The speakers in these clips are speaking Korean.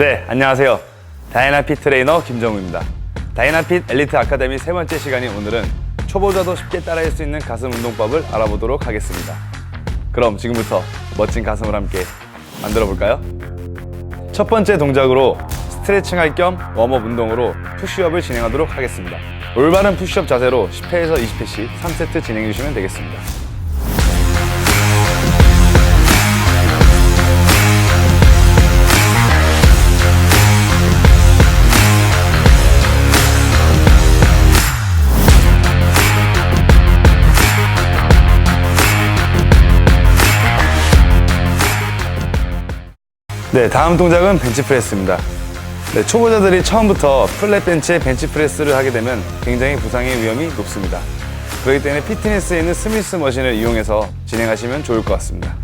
안녕하세요. 다이나핏 트레이너 김정우입니다. 다이나핏 엘리트 아카데미 세 번째 시간인 오늘은 초보자도 쉽게 따라할 수 있는 가슴 운동법을 알아보도록 하겠습니다. 그럼 지금부터 멋진 가슴을 함께 만들어 볼까요? 첫 번째 동작으로 스트레칭 할 겸 웜업 운동으로 푸시업을 진행하도록 하겠습니다. 올바른 푸시업 자세로 10회에서 20회씩 3세트 진행해 주시면 되겠습니다. 네, 다음 동작은 벤치프레스입니다. 네, 초보자들이 처음부터 플랫 벤치에 벤치프레스를 하게 되면 굉장히 부상의 위험이 높습니다. 그렇기 때문에 피트니스에 있는 스미스 머신을 이용해서 진행하시면 좋을 것 같습니다.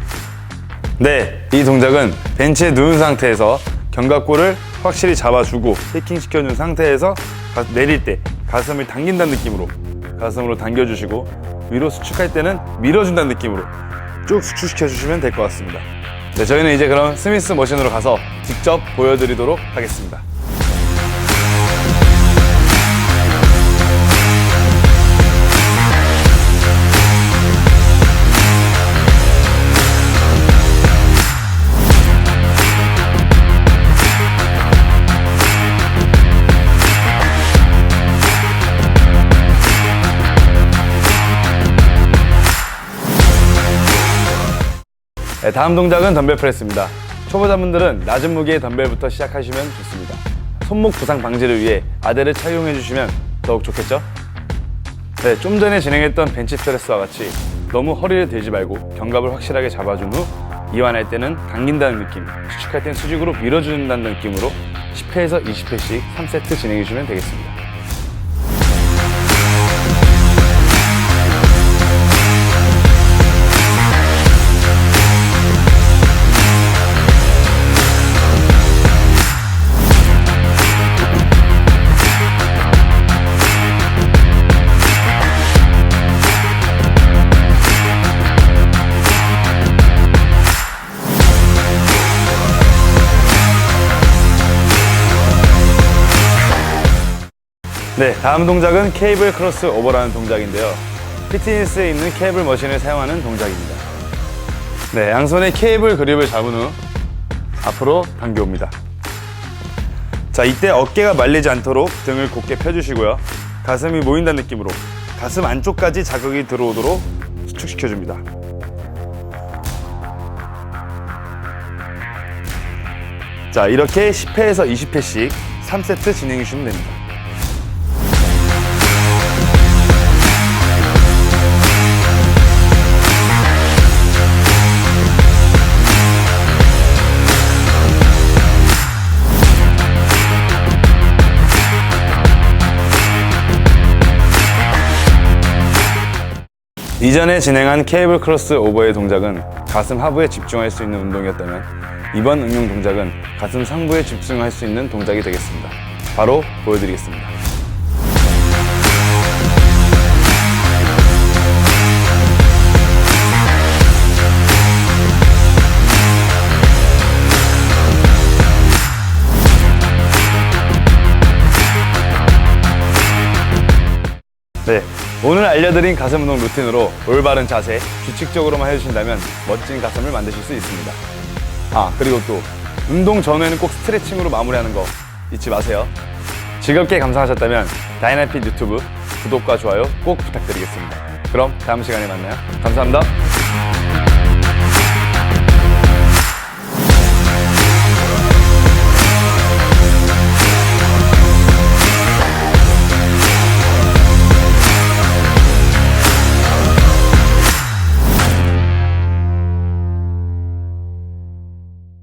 네, 이 동작은 벤치에 누운 상태에서 견갑골을 확실히 잡아주고 해킹 시켜준 상태에서 가- 내릴 때 가슴을 당긴다는 느낌으로 가슴으로 당겨주시고 위로 수축할 때는 밀어준다는 느낌으로 쭉 수축시켜 주시면 될 것 같습니다. 네, 저희는 이제 그럼 스미스 머신으로 가서 직접 보여드리도록 하겠습니다. 네, 다음 동작은 덤벨 프레스입니다. 초보자분들은 낮은 무게의 덤벨부터 시작하시면 좋습니다. 손목 부상 방지를 위해 아대를 착용해 주시면 더욱 좋겠죠? 네, 좀 전에 진행했던 벤치 프레스와 같이 너무 허리를 들지 말고 견갑을 확실하게 잡아준 후 이완할 때는 당긴다는 느낌, 수축할 때는 수직으로 밀어준다는 느낌으로 10회에서 20회씩 3세트 진행해 주시면 되겠습니다. 네, 다음 동작은 케이블 크로스 오버라는 동작인데요. 피트니스에 있는 케이블 머신을 사용하는 동작입니다. 네, 양손에 케이블 그립을 잡은 후 앞으로 당겨옵니다. 자, 이때 어깨가 말리지 않도록 등을 곧게 펴주시고요. 가슴이 모인다는 느낌으로 가슴 안쪽까지 자극이 들어오도록 수축시켜줍니다. 자, 이렇게 10회에서 20회씩 3세트 진행해 주시면 됩니다. 이전에 진행한 케이블 크로스 오버의 동작은 가슴 하부에 집중할 수 있는 운동이었다면 이번 응용 동작은 가슴 상부에 집중할 수 있는 동작이 되겠습니다. 바로 보여드리겠습니다. 네, 오늘 알려드린 가슴 운동 루틴으로 올바른 자세, 규칙적으로만 해주신다면 멋진 가슴을 만드실 수 있습니다. 아, 그리고 또 운동 전에는 꼭 스트레칭으로 마무리하는 거 잊지 마세요. 즐겁게 감상하셨다면 다이나핏 유튜브 구독과 좋아요 꼭 부탁드리겠습니다. 그럼 다음 시간에 만나요. 감사합니다.